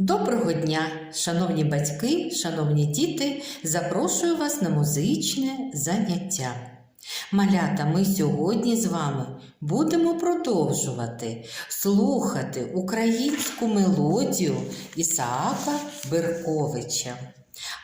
Доброго дня, шановні батьки, шановні діти, запрошую вас на музичне заняття. Малята, ми сьогодні з вами будемо продовжувати слухати українську мелодію Ісаака Берковича.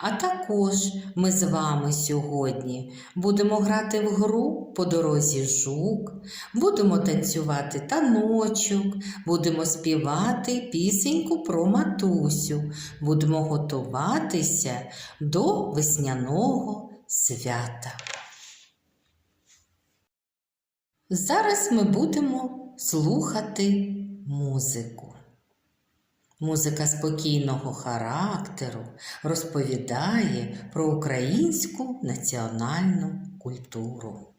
А також ми з вами сьогодні будемо грати в гру по дорозі жук, будемо танцювати таночок, будемо співати пісеньку про матусю, будемо готуватися до весняного свята. Зараз ми будемо слухати музику. Музика спокійного характеру розповідає про українську національну культуру.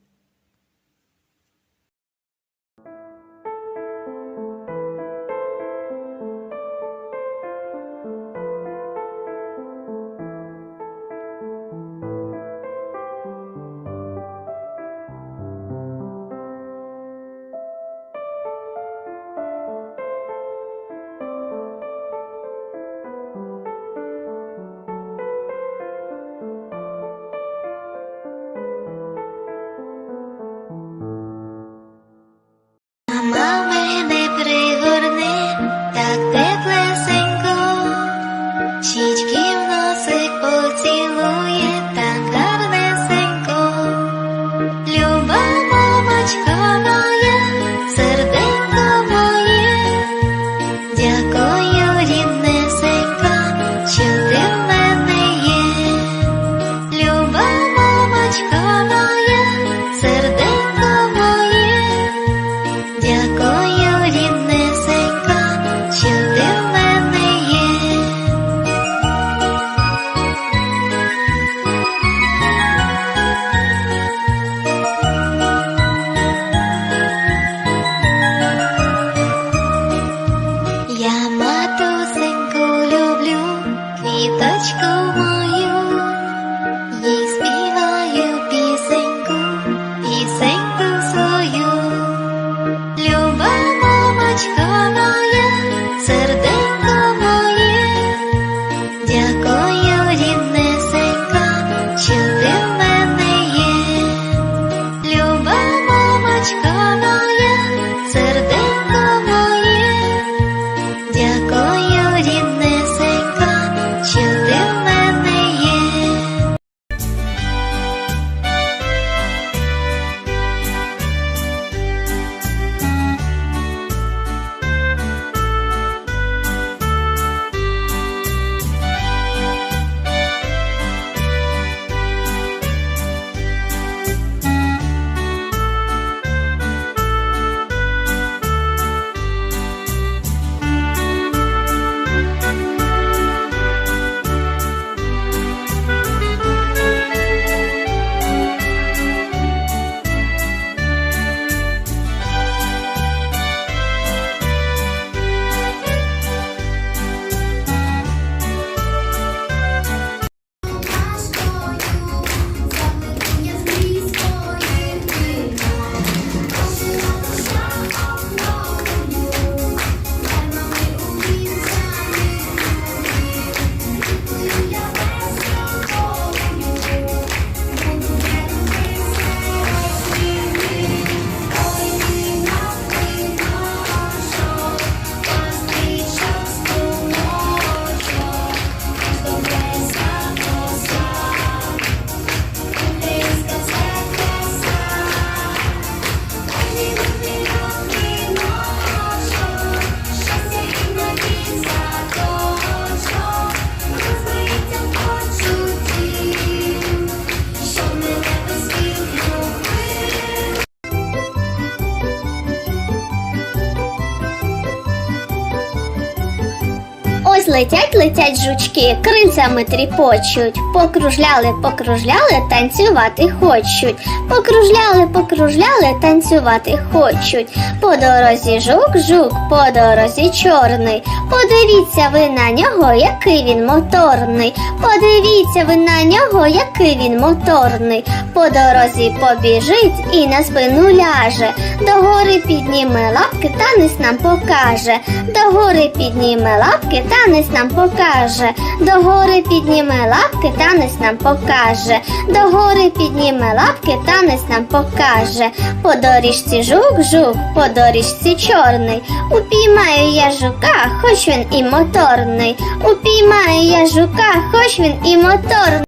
Chicago. Ось летять, летять жучки, крильцями тріпочуть. Покружляли, покружляли, танцювати хочуть. Покружляли, покружляли, танцювати хочуть. По дорозі жук, жук, по дорозі чорний. Подивіться ви на нього, який він моторний. Подивіться ви на нього, який він моторний. По дорозі побіжить і на спину ляже. Догори підніме лапки, танець нам покаже. Догори підніме лапки, танець танець нам покаже. до гори підніме лапки, танець нам покаже. до гори підніме лапки, танець нам покаже. По доріжці жук, жук, по доріжці чорний. Упіймаю я жука, хоч він і моторний. Упіймаю я жука, хоч він і моторний.